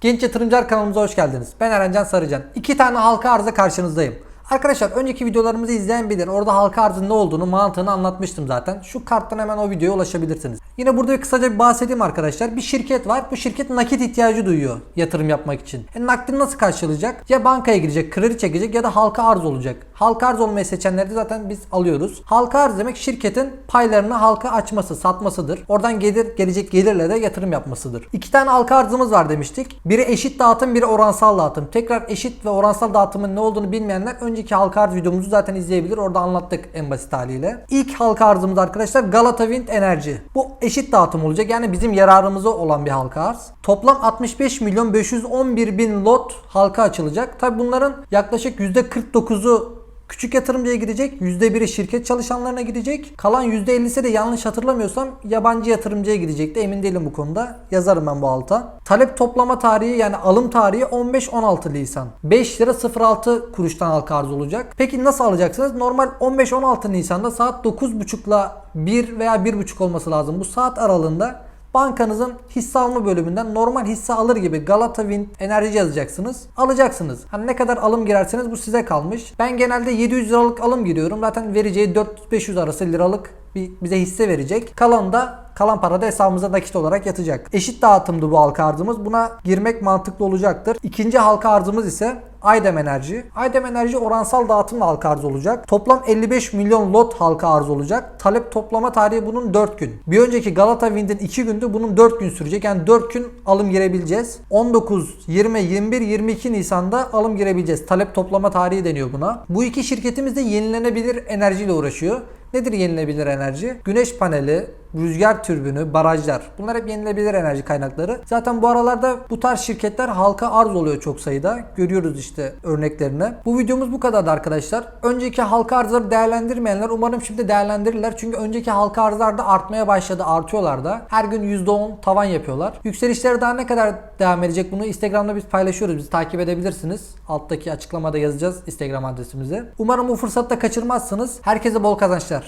Genç Yatırımcılar kanalımıza hoş geldiniz. Ben Erencan Sarıcan. İki tane halka arıza karşınızdayım. Arkadaşlar önceki videolarımızı izleyen bilir. Orada halka arzın ne olduğunu, mantığını anlatmıştım zaten. Şu karttan hemen o videoya ulaşabilirsiniz. Yine burada bir kısaca bir bahsedeyim arkadaşlar. Bir şirket var. Bu şirket nakit ihtiyacı duyuyor yatırım yapmak için. E, nakdini nasıl karşılayacak? Ya bankaya girecek, kredi çekecek ya da halka arz olacak. Halka arz olmayı seçenleri de zaten biz alıyoruz. Halka arz demek şirketin paylarını halka açması, satmasıdır. Oradan gelir gelecek gelirle de yatırım yapmasıdır. İki tane halka arzımız var demiştik. Biri eşit dağıtım, biri oransal dağıtım. Tekrar eşit ve oransal dağıtımın ne olduğunu bilmeyenler önceki halka arz videomuzu zaten izleyebilir. Orada anlattık en basit haliyle. İlk halka arzımız arkadaşlar Galata Wind Enerji. Bu eşit dağıtım olacak. Yani bizim yararımıza olan bir halka arz. Toplam 65 milyon 511 bin lot halka açılacak. Tabi bunların yaklaşık %49'u Küçük yatırımcıya gidecek. %1'i şirket çalışanlarına gidecek. Kalan %50'si de yanlış hatırlamıyorsam yabancı yatırımcıya gidecekti. Emin değilim bu konuda. Yazarım ben bu alta. Talep toplama tarihi yani alım tarihi 15-16 Nisan. 5 lira 06 kuruştan halka arz olacak. Peki nasıl alacaksınız? Normal 15-16 Nisan'da saat 9.30'la 1 veya 1.30 olması lazım. Bu saat aralığında Bankanızın hisse alma bölümünden normal hisse alır gibi Galata Wind enerji yazacaksınız. Alacaksınız. Hani ne kadar alım girerseniz bu size kalmış. Ben genelde 700 liralık alım giriyorum. Zaten vereceği 400-500 arası liralık bir bize hisse verecek. Kalan da kalan para da hesabımıza nakit olarak yatacak. Eşit dağıtımdı bu halka arzımız. Buna girmek mantıklı olacaktır. İkinci halka arzımız ise Aydem Enerji. Aydem Enerji oransal dağıtımla halka arz olacak. Toplam 55 milyon lot halka arz olacak. Talep toplama tarihi bunun 4 gün. Bir önceki Galata Wind'in 2 gündü. Bunun 4 gün sürecek. Yani 4 gün alım girebileceğiz. 19, 20, 21, 22 Nisan'da alım girebileceğiz. Talep toplama tarihi deniyor buna. Bu iki şirketimiz de yenilenebilir enerjiyle uğraşıyor. Nedir yenilenebilir enerji? Güneş paneli, rüzgar türbünü, barajlar. Bunlar hep yenilenebilir enerji kaynakları. Zaten bu aralarda bu tarz şirketler halka arz oluyor çok sayıda. Görüyoruz işte örneklerini. Bu videomuz bu kadardı arkadaşlar. Önceki halka arzları değerlendirmeyenler umarım şimdi değerlendirirler. Çünkü önceki halka arzlar da artmaya başladı, artıyorlar da. Her gün %10 tavan yapıyorlar. Yükselişleri daha ne kadar devam edecek bunu Instagram'da biz paylaşıyoruz. Bizi takip edebilirsiniz. Alttaki açıklamada yazacağız Instagram adresimizi. Umarım bu fırsatı da kaçırmazsınız. Herkese bol kazançlar.